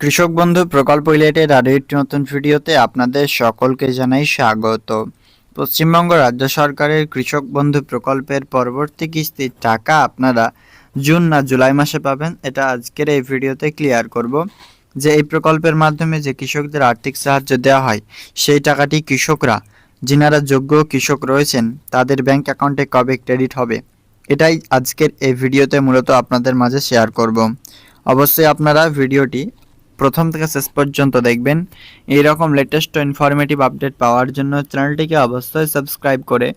কৃষক বন্ধু প্রকল্প রিলেটেড আরও একটি নতুন ভিডিওতে আপনাদের সকলকে জানাই স্বাগত। পশ্চিমবঙ্গ রাজ্য সরকারের কৃষক বন্ধু প্রকল্পের পরবর্তী কিস্তির টাকা আপনারা জুন না জুলাই মাসে পাবেন, এটা আজকের এই ভিডিওতে ক্লিয়ার করব। যে এই প্রকল্পের মাধ্যমে যে কৃষকদের আর্থিক সাহায্য দেওয়া হয়, সেই টাকাটি কৃষকরা, যিনারা যোগ্য কৃষক রয়েছেন, তাদের ব্যাংক অ্যাকাউন্টে কবে ক্রেডিট হবে, এটাই আজকের এই ভিডিওতে মূলত আপনাদের মাঝে শেয়ার করব। অবশ্যই আপনারা ভিডিওটি প্রথম থেকে শেষ পর্যন্ত দেখবেন। এই রকম লেটেস্ট ও ইনফরমেটিভ আপডেট পাওয়ার জন্য চ্যানেলটিকে অবশ্যই সাবস্ক্রাইব করে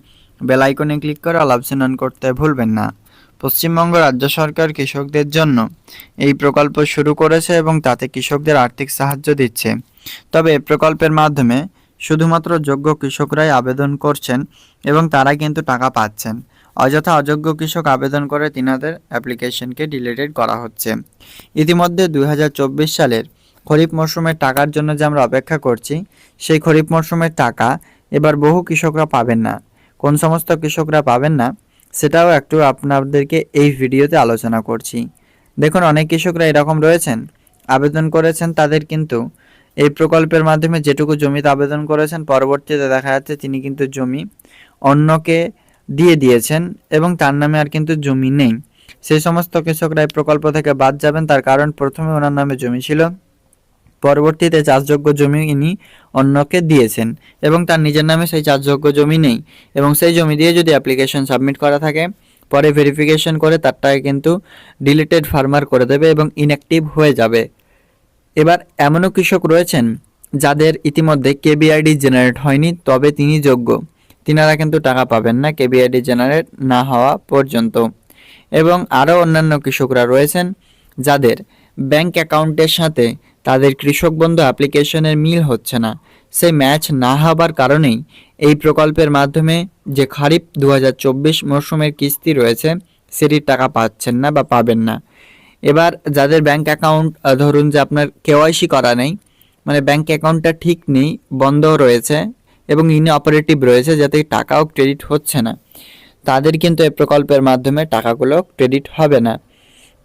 বেল আইকনে ক্লিক করে অল অপশন অন করতে ভুলবেন না। পশ্চিমবঙ্গ রাজ্য সরকার কৃষকদের জন্য এই প্রকল্প শুরু করেছে এবং তাতে কৃষকদের আর্থিক সাহায্য দিচ্ছে। তবে এই প্রকল্পের মাধ্যমে শুধুমাত্র যোগ্য কৃষকরাই আবেদন করছেন এবং তারা কিন্তু টাকা পাচ্ছেন। অযথা অযোগ্য কৃষক আবেদন করে তিনাদের অ্যাপ্লিকেশনকে ডিলিটেড করা হচ্ছে। ইতিমধ্যে দুই হাজার চব্বিশ সালের খরিফ মরশুমের টাকার জন্য যে আমরা অপেক্ষা করছি, সেই খরিফ মরশুমের টাকা এবার বহু কৃষকরা পাবেন না। কোন সমস্ত কৃষকরা পাবেন না, সেটাও একটু আপনাদেরকে এই ভিডিওতে আলোচনা করছি। দেখুন, অনেক কৃষকরা এরকম রয়েছেন, আবেদন করেছেন তাদের কিন্তু এই প্রকল্পের মাধ্যমে যেটুকু জমিতে আবেদন করেছেন, পরবর্তীতে দেখা যাচ্ছে তিনি কিন্তু জমি অন্যকে দিয়ে দিয়েছেন এবং তার নামে আর কিন্তু জমি নেই। সেই সমস্ত কৃষকরা এই প্রকল্প থেকে বাদ যাবেন, তার কারণ প্রথমে ওনার নামে জমি ছিল, পরবর্তীতে চাষযোগ্য জমি ইনি অন্যকে দিয়েছেন এবং তার নিজের নামে সেই চাষযোগ্য জমি নেই এবং সেই জমি দিয়ে যদি অ্যাপ্লিকেশন সাবমিট করা থাকে, পরে ভেরিফিকেশন করে তারটাকে কিন্তু ডিলিটেড ফার্মার করে দেবে এবং ইনঅ্যাক্টিভ হয়ে যাবে। এবার এমনও কৃষক রয়েছেন যাদের ইতিমধ্যে কেবিআইডি জেনারেট হয়নি, তবে তিনি যোগ্য। তিনারা কিন্তু টাকা পাবেন না কেবিআইডি জেনারেট না হওয়া পর্যন্ত। এবং আরও অন্যান্য কৃষকরা রয়েছেন যাদের ব্যাংক অ্যাকাউন্টের সাথে তাদের কৃষক বন্ধু অ্যাপ্লিকেশনের মিল হচ্ছে না। সেই ম্যাচ না হবার কারণেই এই প্রকল্পের মাধ্যমে যে খারিফ দু হাজার চব্বিশ মরশুমের কিস্তি রয়েছে সেটির টাকা পাচ্ছেন না বা পাবেন না। এবার যাদের ব্যাংক অ্যাকাউন্ট, ধরুন যে আপনার কেওয়াইসি করা নেই মানে ব্যাংক অ্যাকাউন্টটা ঠিক নেই বন্ধ রয়েছে এবং ইনঅপারেটিভ রয়েছে যাতে টাকাও ক্রেডিট হচ্ছে না। তাদের কিন্তু এই প্রকল্পের মাধ্যমে টাকাগুলো ক্রেডিট হবে না।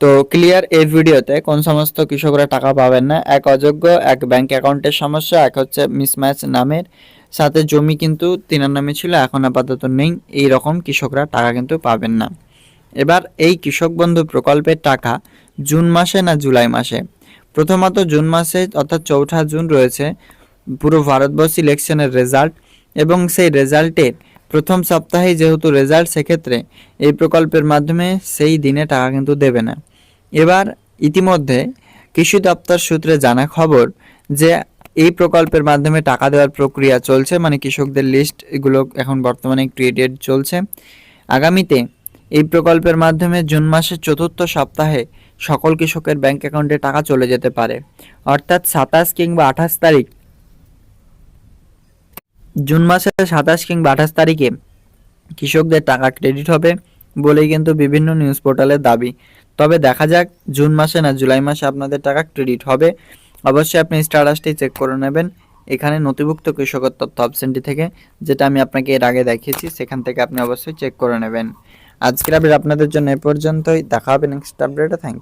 তো ক্লিয়ার এই ভিডিওতে কোন সমস্ত কৃষকরা টাকা পাবেন না, এক অযোগ্য, এক ব্যাংক অ্যাকাউন্টের সমস্যা, এক হচ্ছে মিসম্যাচ নামের, সাথে জমি কিন্তু তিনার নামে ছিল, এখন আপাতত নেই, এই রকম কৃষকরা টাকা কিন্তু পাবেন না। এবার এই কৃষক বন্ধু প্রকল্পের টাকা জুন মাসে না জুলাই মাসে? প্রথমত জুন মাসে অর্থাৎ চৌঠা জুন রয়েছে পুরো ভারতবর্ষ ইলেকশনের রেজাল্ট এবং সেই রেজাল্টের প্রথম সপ্তাহেই যেহেতু রেজাল্ট সেক্ষেত্রে এই প্রকল্পের মাধ্যমে সেই দিনে টাকা কিন্তু দেবে না। এবার ইতিমধ্যে কৃষি দপ্তর সূত্রে জানা খবর যে এই প্রকল্পের মাধ্যমে টাকা দেওয়ার প্রক্রিয়া চলছে মানে কৃষকদের লিস্ট এগুলো এখন বর্তমানে ক্রিয়েটেড চলছে। আগামীতে এই প্রকল্পের মাধ্যমে জুন মাসের চতুর্থ সপ্তাহে সকল কৃষকের ব্যাংক অ্যাকাউন্টে টাকা চলে যেতে পারে। অর্থাৎ সাতাশ কিংবা আঠাশ তারিখ জুন মাসের সাতাশ কিংবা আঠাশ তারিখে কৃষকদের টাকা ক্রেডিট হবে বলেই কিন্তু বিভিন্ন নিউজ পোর্টালের দাবি। তবে দেখা যাক জুন মাসে না জুলাই মাসে আপনাদের টাকা ক্রেডিট হবে। অবশ্যই আপনি স্ট্যাটাসটি চেক করে নেবেন। এখানে নথিভুক্ত কৃষকের তথ্য অপশনটি থেকে, যেটা আমি আপনাকে এর আগে দেখিয়েছি, সেখান থেকে আপনি অবশ্যই চেক করে নেবেন। আজকের আপডেট আপনাদের জন্য এ পর্যন্তই। দেখা হবে নেক্সট আপডেটে থ্যাংক